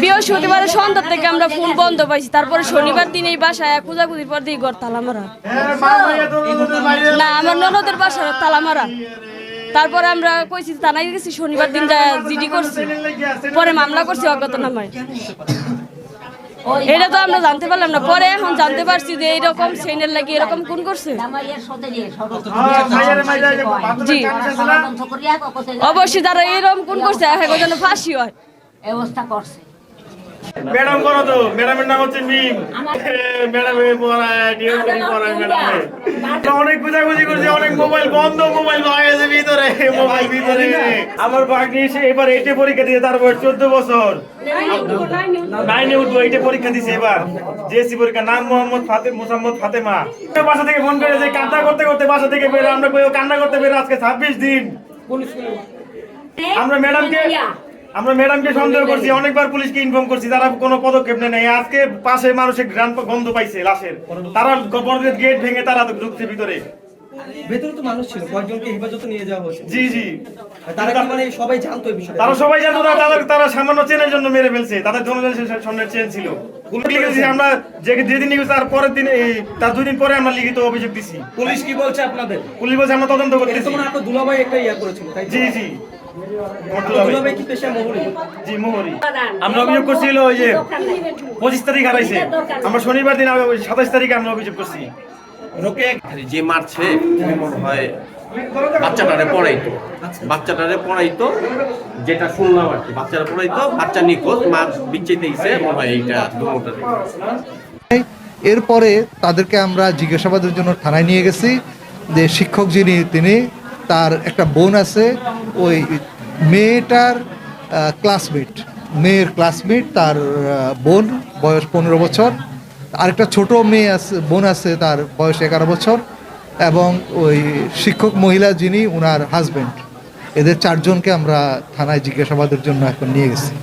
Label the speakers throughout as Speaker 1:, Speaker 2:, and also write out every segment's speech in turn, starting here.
Speaker 1: বৃহস্পতিবার সন্ধ্যা থেকে আমরা ফোন বন্ধ পাইছি। তারপরে শনিবার দিন এই বাসায় খোঁজাখুঁজির পর দিয়ে ঘর তালা মারা। না, আমার ননদের বাসা তালা মারা। তারপরে আমরা কইছি, থানায় গেছি, শনিবার দিন জিডি করছি। পরে মামলা করছি অজ্ঞাত নামায় এটা তো আমরা জানতে পারলাম না। পরে এখন জানতে পারছি যে এইরকম সেনের লাগি এরকম কোন করছে। জি। অবশ্যই তারা এরকম কোন করছে এখন ফাঁসি হয়।
Speaker 2: ব্যবস্থা করছে।
Speaker 3: ম্যাডাম করো তো ম্যাডামের নাম হচ্ছে মিম ম্যাডামে পড়ায় ডিউটি পড়ায় ম্যাডামে অনেক খোঁজাখুঁজি করছি অনেক মোবাইল বন্ধ মোবাইল পাওয়া গেছে ভিতরে মোবাইল ভিতরে। আমার ভাগ্নি এসে এবার এইটে পরীক্ষা দিয়ে তার বয়স চোদ্দ বছর। নাইনে উঠবো এইটে পরীক্ষা দিছে এবার। জেএসসি পরীক্ষা নাম মোহাম্মদ ফাতে মোসাম্মদ ফাতেমা। বাসা থেকে ফোন করে যে কান্না করতে করতে বাসা থেকে বেরো আমরা কান্না করতে বেরো আজকে ছাব্বিশ দিন। আমরা ম্যাডামকে আমরা ম্যাডামকে সন্দেহ করছি অনেকবার পুলিশকে ইনফর্ম করছি তারা কোনো পদক্ষেপ নেয় নাই। আজকে পাশে মানুষের গ্রাম গন্ধ পাইছে লাশের। তারা বড়দের গেট ভেঙে তারা ঢুকছে ভিতরে।
Speaker 4: ভেতরে তো মানুষ ছিল কয়েকজনকে হেফাজতে নিয়ে যাওয়া হয়েছে।
Speaker 3: জি জি।
Speaker 4: তারা মানে সবাই জানতো এই বিষয়টা?
Speaker 3: তারা সবাই জানতো না তারা সামান্য চেনের জন্য মেরে ফেলছে। তাদের জনগণের সামনে চেন ছিল। আমরা যেদিন তার পরের দিন এই তার দুই দিন পরে আমরা লিখিত অভিযোগ দিছি।
Speaker 4: পুলিশ কি বলছে আপনাদের?
Speaker 3: পুলিশ বলছে আমরা তদন্ত করতেছি।
Speaker 4: আপনার দুলাভাই একটা ইয়া করেছিল
Speaker 3: জি জি। আমার অভিযোগ করছিল ওই যে পঁচিশ তারিখ হারাইছে। আমরা শনিবার দিন সাতাশ তারিখে আমরা অভিযোগ করছি।
Speaker 5: যে মারছে মনে হয় বাচ্চাটারে পড়াইতো। বাচ্চাটারে পড়াইতো যেটা শুনলাম আর কি বাচ্চারা পড়াইতো বাচ্চা নিখোঁজ মা বিচ্ছেদ দিয়েছে মনে হয় এইটা
Speaker 6: এরপরে তাদেরকে আমরা জিজ্ঞাসাবাদের জন্য থানায় নিয়ে গেছি। যে শিক্ষক যিনি তিনি তার একটা বোন আছে ওই মেয়েটার ক্লাসমেট মেয়ের ক্লাসমেট তার বোন বয়স পনেরো বছর। আরেকটা ছোট মেয়ে আছে বোন আছে তার বয়স এগারো বছর। এবং ওই শিক্ষক মহিলা যিনি ওনার হাজব্যান্ড এদের চারজনকে আমরা থানায় জিজ্ঞাসাবাদের জন্য এখন নিয়ে গেছি।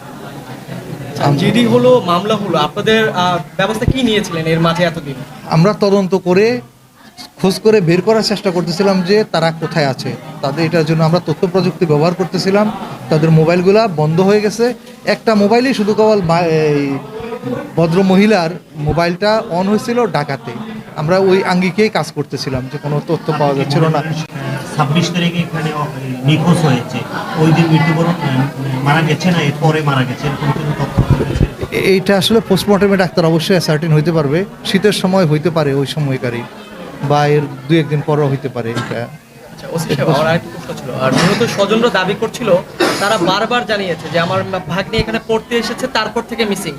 Speaker 4: জিডি হলো মামলা হলো আপনাদের ব্যবস্থা কি নিয়েছিলেন এর মাঝে এতদিন?
Speaker 6: আমরা তদন্ত করে খোঁজ করে বের করার চেষ্টা করতেছিলাম যে তারা কোথায় আছে। তাদের এটার জন্য আমরা তথ্য প্রযুক্তি ব্যবহার করতেছিলাম। তাদের মোবাইলগুলা বন্ধ হয়ে গেছে। একটা মোবাইলই শুধু কেবল এই ভদ্র মহিলার মোবাইলটা অন হয়েছিল ডাকাতে আমরা ওই আঙ্গিকেই কাজ করতেছিলাম যে কোনো তথ্য পাওয়া যাচ্ছিল না।
Speaker 7: ছাব্বিশ তারিখে এখানে নিখোঁজ হয়েছে। ওই দিন মৃত্যুবরণ মারা গেছে না এরপরে মারা গেছে এরকম কোনো তথ্য
Speaker 6: এইটা আসলে পোস্টমর্টমে ডাক্তার অবশ্যই সার্টিন হইতে পারবে। শীতের সময় হইতে পারে ওই সময়কারই। বা এর দু একদিন পরও হইতে পারে এটা।
Speaker 4: আচ্ছা ওসি সাহেব আমার আরেকটা প্রশ্ন ছিল। আর মূলত স্বজনরা দাবি করছিল তারা বারবার জানিয়েছে যে আমার ভাগ্নে এখানে পড়তে এসেছে তারপর থেকে মিসিং।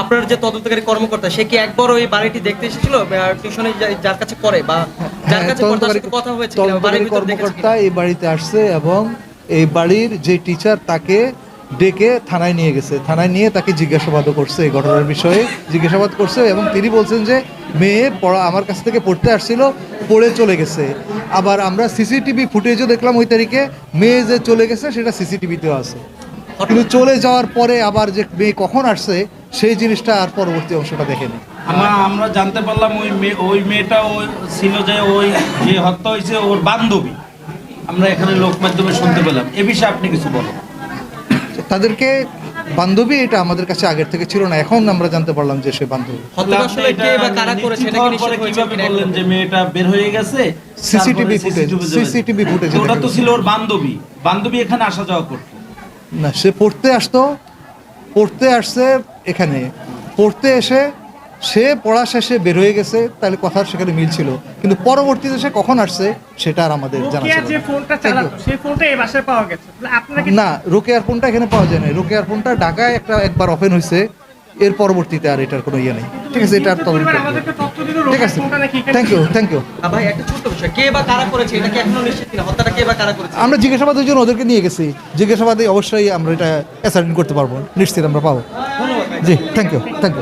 Speaker 4: আপনার যে তদন্তকারী কর্মকর্তা সে কি একবার ওই বাড়িটি দেখতে এসেছিল? টিউশনে যার কাছে করে বা যার কাছে কথা হয়েছে বাড়ির
Speaker 6: কর্মকর্তা এই বাড়িতে আসছে এবং এই বাড়ির যে টিচার তাকে ডেকে থানায় নিয়ে গেছে। থানায় নিয়ে তাকে জিজ্ঞাসাবাদও করছে এই ঘটনার বিষয়ে। জিজ্ঞাসাবাদ করছে এবং তিনি বলছেন যে, মেয়ে পড়া আমার কাছ থেকে পড়তে আসছিল, পড়ে চলে গেছে। আবার আমরা সিসিটিভি ফুটেজও দেখলাম ওই তারিখে, মেয়ে যে চলে গেছে সেটা সিসিটিভিতেও আছে। কিন্তু চলে যাওয়ার পরে আবার যে মেয়ে কখন আসছে, সেই জিনিসটা আর পরবর্তী অংশটা দেখেনি।
Speaker 8: আমরা আমরা জানতে পারলাম ওই মেয়ে, ওই মেয়েটা ওই ছিল যে ওই যে হত্যা হয়েছে, ওর বান্ধবী। আমরা এখানে লোক মাধ্যমে শুনতে পেলাম। এ বিষয়ে আপনি কিছু বলেন।
Speaker 6: তাদেরকে বান্ধবী এটা আমাদের কাছে আগের থেকে ছিল না এখন আমরা জানতে পারলাম যে সে বান্ধবী।
Speaker 8: সিসিটিভি ফুটেজ সিসিটিভি হয়ে
Speaker 6: footage
Speaker 8: ওটা তো ছিল ওর বান্ধবী। বান্ধবী এখানে আসা যাওয়া করতো।
Speaker 6: না সে পড়তে আসতো পড়তে আসছে এখানে। পড়তে এসে সে পড়া শেষে বের হয়ে গেছে তাহলে কথার সেখানে মিল ছিল। কিন্তু পরবর্তীতে সে কখন আসছে সেটা আর আমাদের জানা ছিল
Speaker 9: যে
Speaker 6: না।
Speaker 9: ফোনটা
Speaker 6: Thank
Speaker 9: সেই ফোনটা এই বাসায় পাওয়া গেছে। তাহলে আপনারা কি
Speaker 6: না রোকেয়ার ফোনটা এখানে পাওয়া যায় না রোকেয়ার ফোনটা ঢাকায় একটা একবার ওপেন হয়েছে। এর পরবর্তীতে আর এটার কোনো ইয়ে নেই। ঠিক আছে এটা আর তদন্ত ঠিক আছে।
Speaker 9: ফোনটা নাকি এখানে
Speaker 6: থ্যাংক ইউ থ্যাংক ইউ
Speaker 4: ভাই একটা ছোট্ট বিষয়। কে বা কারা করেছে এটা কি এখনও নিশ্চিত কিনা? হত্যাটা কে বা কারা করেছে?
Speaker 6: আমরা জিজ্ঞাসাবাদের জন্য ওদেরকে নিয়ে গেছি। জিজ্ঞাসাবাদে অবশ্যই আমরা এটা অ্যাসাইন করতে পারব। নিশ্চিত আমরা পাবো। জি থ্যাংক ইউ থ্যাংক ইউ